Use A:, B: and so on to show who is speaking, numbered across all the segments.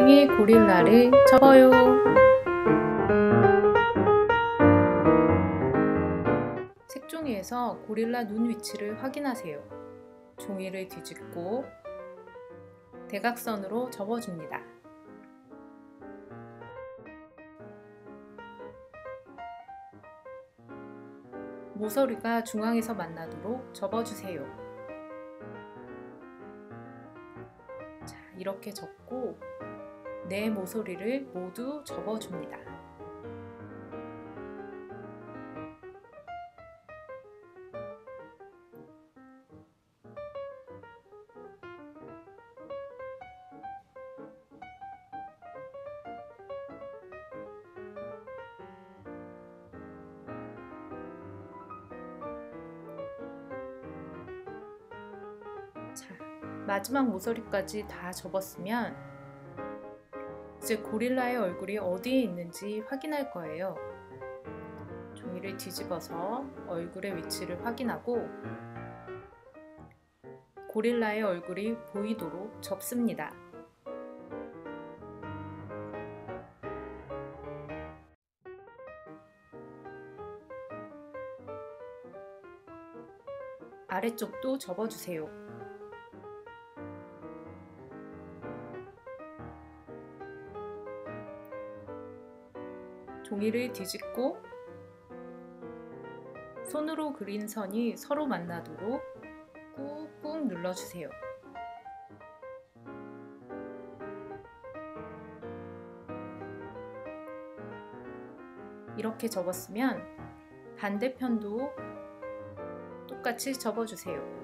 A: 생일 고릴라를 접어요. 색종이에서 고릴라 눈 위치를 확인하세요. 종이를 뒤집고 대각선으로 접어줍니다. 모서리가 중앙에서 만나도록 접어주세요. 자, 이렇게 접고 네 모서리를 모두 접어줍니다. 자, 마지막 모서리까지 다 접었으면 이제 고릴라의 얼굴이 어디에 있는지 확인할 거예요. 종이를 뒤집어서 얼굴의 위치를 확인하고 고릴라의 얼굴이 보이도록 접습니다. 아래쪽도 접어주세요. 종이를 뒤집고 손으로 그린 선이 서로 만나도록 꾹꾹 눌러주세요. 이렇게 접었으면 반대편도 똑같이 접어주세요.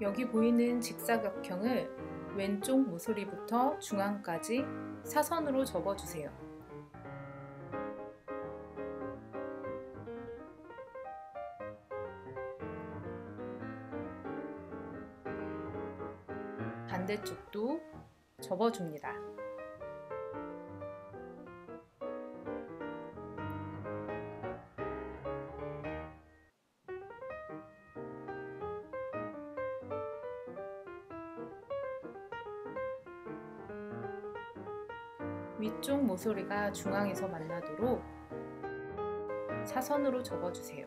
A: 여기 보이는 직사각형을 왼쪽 모서리부터 중앙까지 사선으로 접어주세요. 반대쪽도 접어줍니다. 위쪽 모서리가 중앙에서 만나도록 사선으로 접어주세요.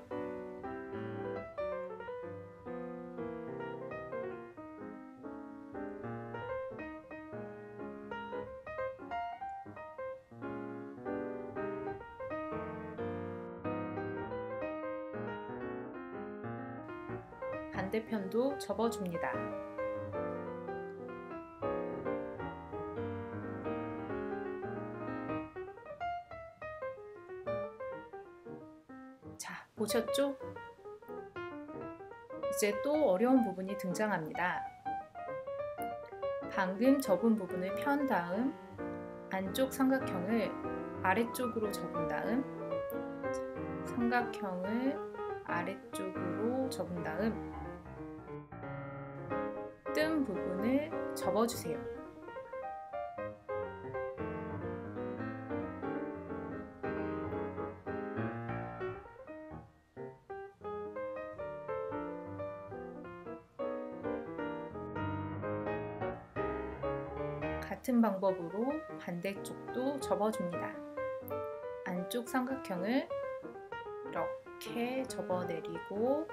A: 반대편도 접어줍니다. 보셨죠? 이제 또 어려운 부분이 등장합니다. 방금 접은 부분을 편 다음 안쪽 삼각형을 아래쪽으로 접은 다음 삼각형을 아래쪽으로 접은 다음 뜬 부분을 접어주세요. 같은 방법으로 반대쪽도 접어줍니다. 안쪽 삼각형을 이렇게 접어내리고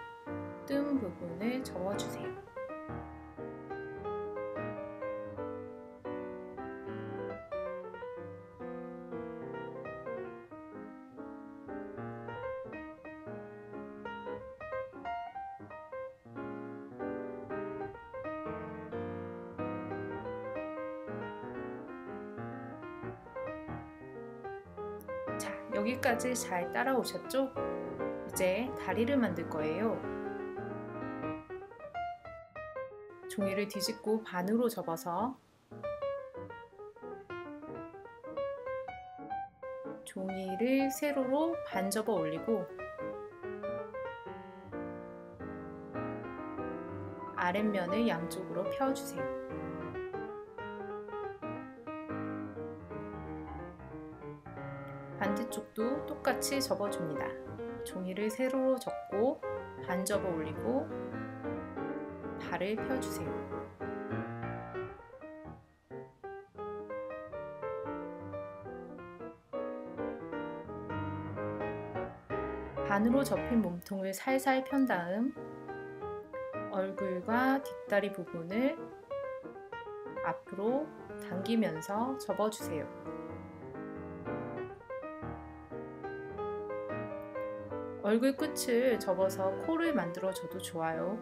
A: 뜬 부분을 접어주세요. 여기까지 잘 따라오셨죠? 이제 다리를 만들 거예요. 종이를 뒤집고 반으로 접어서 종이를 세로로 반 접어 올리고 아랫면을 양쪽으로 펴주세요. 반대쪽도 똑같이 접어줍니다. 종이를 세로로 접고 반 접어 올리고 발을 펴주세요. 반으로 접힌 몸통을 살살 편 다음 얼굴과 뒷다리 부분을 앞으로 당기면서 접어주세요. 얼굴 끝을 접어서 코를 만들어줘도 좋아요.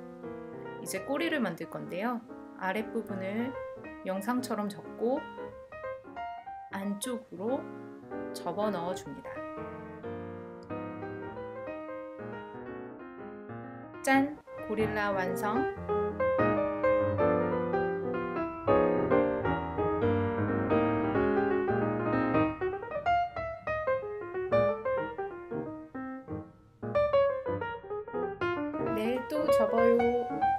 A: 이제 꼬리를 만들 건데요. 아랫부분을 영상처럼 접고 안쪽으로 접어 넣어 줍니다. 짠! 고릴라 완성! 접어요.